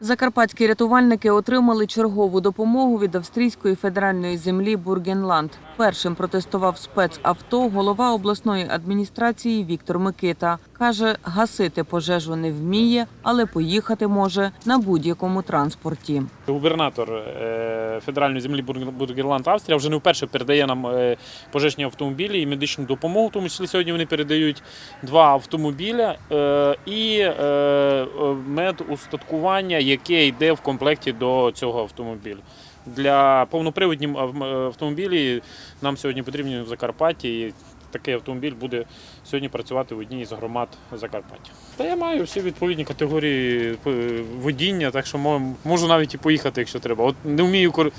Закарпатські рятувальники отримали чергову допомогу від австрійської федеральної землі Бургенланд. Першим протестував спецавто голова обласної адміністрації Віктор Микита. Каже, гасити пожежу не вміє, але поїхати може на будь-якому транспорті. Губернатор е, федеральної землі Бург- Бургерланд Австрія вже не вперше передає нам е, пожежні автомобілі і медичну допомогу. Тому числі сьогодні вони передають два автомобіля е, і медустаткування, яке йде в комплекті до цього автомобіля. Для повноприводні автомобілі нам сьогодні потрібні в Закарпатті. Такий автомобіль буде сьогодні працювати в одній з громад Закарпаття. Та я маю всі відповідні категорії е, водіння, так що можу навіть і поїхати, якщо треба. От не вмію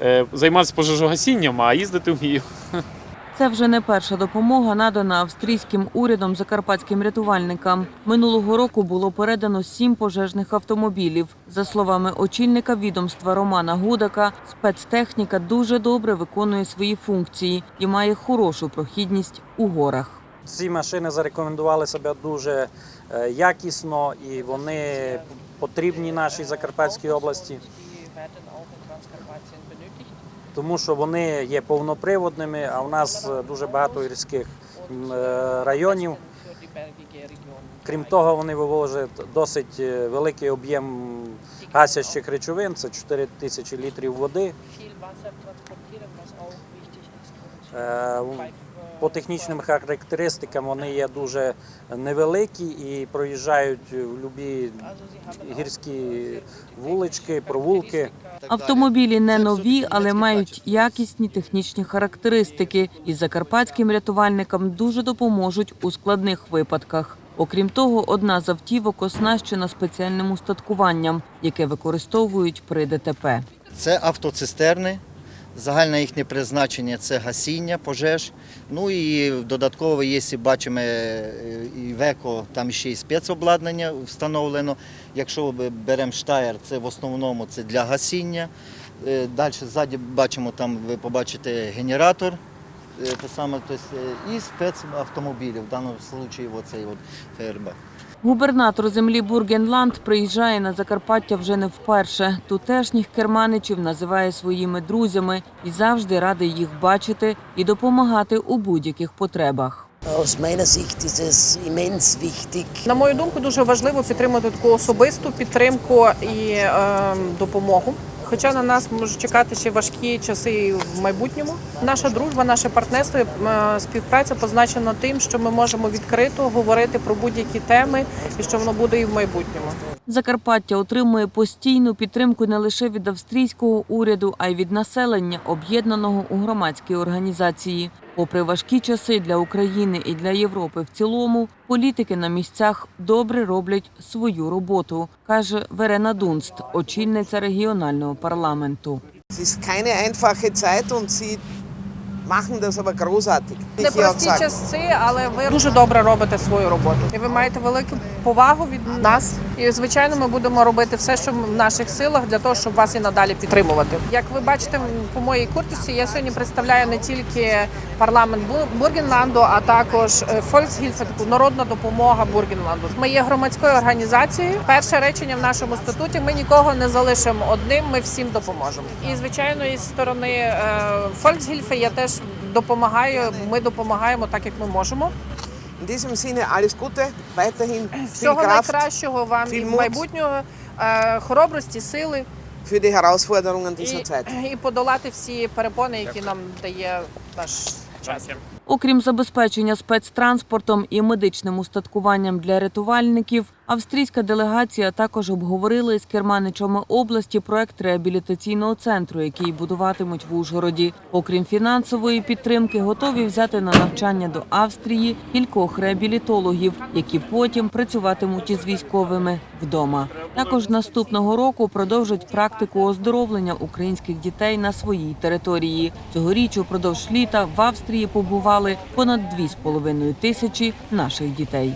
е, займатися пожежогасінням, а їздити вмію. Це вже не перша допомога, надана австрійським урядом закарпатським рятувальникам. Минулого року було передано сім пожежних автомобілів. За словами очільника відомства Романа Гудака, спецтехніка дуже добре виконує свої функції і має хорошу прохідність у горах. Ці машини зарекомендували себе дуже е, якісно і вони потрібні нашій Закарпатській області, тому що вони є повноприводними, а в нас е, дуже багато гірських е, районів. Крім того, вони вивозять досить е, великий об'єм гасящих речовин, це 4 тисячі літрів води. По технічним характеристикам вони є дуже невеликі і проїжджають в любі гірські вулички, провулки. Автомобілі не нові, але мають якісні технічні характеристики, і закарпатським рятувальникам дуже допоможуть у складних випадках. Окрім того, одна з автівок оснащена спеціальним устаткуванням, яке використовують при ДТП. Це автоцистерни. Загальне їхнє призначення це гасіння пожеж. Ну і додатково, якщо бачимо е, і в еко, там ще й спецобладнання встановлено. Якщо беремо штаєр, це в основному це для гасіння. Е, Далі ззаді бачимо, там ви побачите генератор. е, те саме, е, і спецавтомобілі, в даному випадку оцей от ФРБ. Губернатор землі Бургенланд приїжджає на Закарпаття вже не вперше. Тутешніх керманичів називає своїми друзями і завжди радий їх бачити і допомагати у будь-яких потребах. Aus meiner Sicht ist es immens wichtig, На мою думку, дуже важливо підтримати таку особисту підтримку і е, допомогу. Хоча на нас можуть чекати ще важкі часи в майбутньому. Наша дружба, наше партнерство, е, співпраця позначена тим, що ми можемо відкрито говорити про будь-які теми, і що воно буде і в майбутньому. Закарпаття отримує постійну підтримку не лише від австрійського уряду, а й від населення, об'єднаного у громадській організації. Попри важкі часи для України і для Європи в цілому, політики на місцях добре роблять свою роботу, каже Верена Дунст, очільниця регіонального парламенту. Es ist keine einfache Zeit und Sie machen das aber großartig. Непрості часи, але ви дуже добре робите свою роботу. І ви маєте велику повагу від нас. І звичайно, ми будемо робити все, що в наших силах, для того, щоб вас і надалі підтримувати. Як ви бачите, по моїй куртці я сьогодні представляю не тільки парламент Бу- Бургенланду, а також е, таку народна допомога Бургенланду. Ми є громадською організацією. Перше речення в нашому статуті: ми нікого не залишимо одним. Ми всім допоможемо. І звичайно, із сторони е, Volkshilfe я теж допомагаю. Ми допомагаємо так, як ми можемо. In diesem Sinne alles Gute, weiterhin viel Всього Kraft найкращого вам і майбутнього, е, хоробрості, сили. Für die Herausforderungen і, dieser Zeit. і подолати всі перепони, які нам дає наш час. Окрім забезпечення спецтранспортом і медичним устаткуванням для рятувальників, австрійська делегація також обговорила із керманичами області проект реабілітаційного центру, який будуватимуть в Ужгороді. Окрім фінансової підтримки, готові взяти на навчання до Австрії кількох реабілітологів, які потім працюватимуть із військовими вдома. Також наступного року продовжать практику оздоровлення українських дітей на своїй території. Цьогоріч упродовж літа в Австрії побували понад 2,5 тисячі наших дітей.